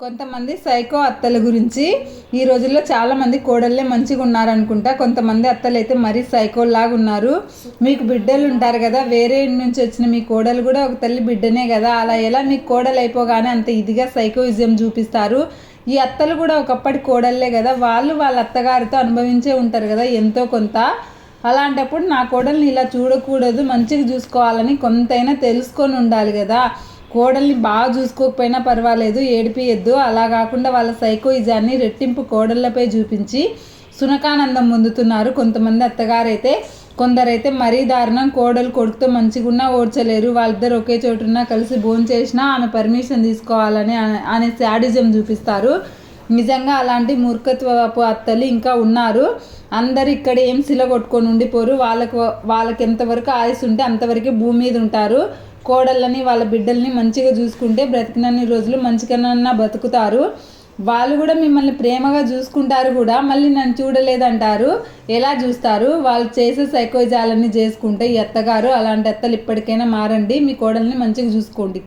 కొంతమంది సైకో అత్తల గురించి ఈ రోజుల్లో చాలా మంది కోడళ్ళే మంచిగా ఉన్నారనుకుంటా. కొంతమంది అత్తలు అయితే మరీ సైకోల్లాగా ఉన్నారు. మీకు బిడ్డలు ఉంటారు కదా వేరే నుంచి వచ్చిన మీ కోడలు కూడా ఒక తల్లి బిడ్డనే కదా. అలా ఎలా మీకు కోడలు అయిపోగానే అంత ఇదిగా సైకోయిజం చూపిస్తారు? ఈ అత్తలు కూడా ఒకప్పటి కోడళ్ళే కదా. వాళ్ళు వాళ్ళ అత్తగారితో అనుభవించే ఉంటారు కదా ఎంతో కొంత. అలాంటప్పుడు నా కోడల్ని ఇలా చూడకూడదు మంచిగా చూసుకోవాలని కొంతైనా తెలుసుకొని ఉండాలి కదా. కోడల్ని బాగా చూసుకోకపోయినా పర్వాలేదు ఏడిపియద్దు. అలా కాకుండా వాళ్ళ సైకోయిజాన్ని రెట్టింపు కోడళ్ళపై చూపించి సునకానందం పొందుతున్నారు. కొంతమంది అత్తగారైతే కొందరైతే మరీ దారుణం. కోడలు కొడుకుతో మంచిగున్నా ఓడ్చలేరు. వాళ్ళిద్దరు ఒకే చోటున్నా కలిసి భోంచేసినా ఆమె పర్మిషన్ తీసుకోవాలని అనే- అనే శాడిజం చూపిస్తారు. నిజంగా అలాంటి మూర్ఖత్వపు అత్తలు ఇంకా ఉన్నారు. అందరు ఇక్కడ ఏం శిల కొట్టుకొని ఉండిపోరు. వాళ్ళకు వాళ్ళకి ఎంతవరకు ఆయుస్ ఉంటే అంతవరకే భూమి మీద ఉంటారు. కోడళ్ళని వాళ్ళ బిడ్డల్ని మంచిగా చూసుకుంటే బ్రతికినన్ని రోజులు మంచిగానన్నా బతుకుతారు. వాళ్ళు కూడా మిమ్మల్ని ప్రేమగా చూసుకుంటారు కూడా. మళ్ళీ నన్ను చూడలేదంటారు. ఎలా చూస్తారు? వాళ్ళు చేసే సైకోజాలన్నీ చేసుకుంటే ఈ అత్తగారు అలాంటి అత్తలు ఇప్పటికైనా మారండి. మీ కోడల్ని మంచిగా చూసుకోండి.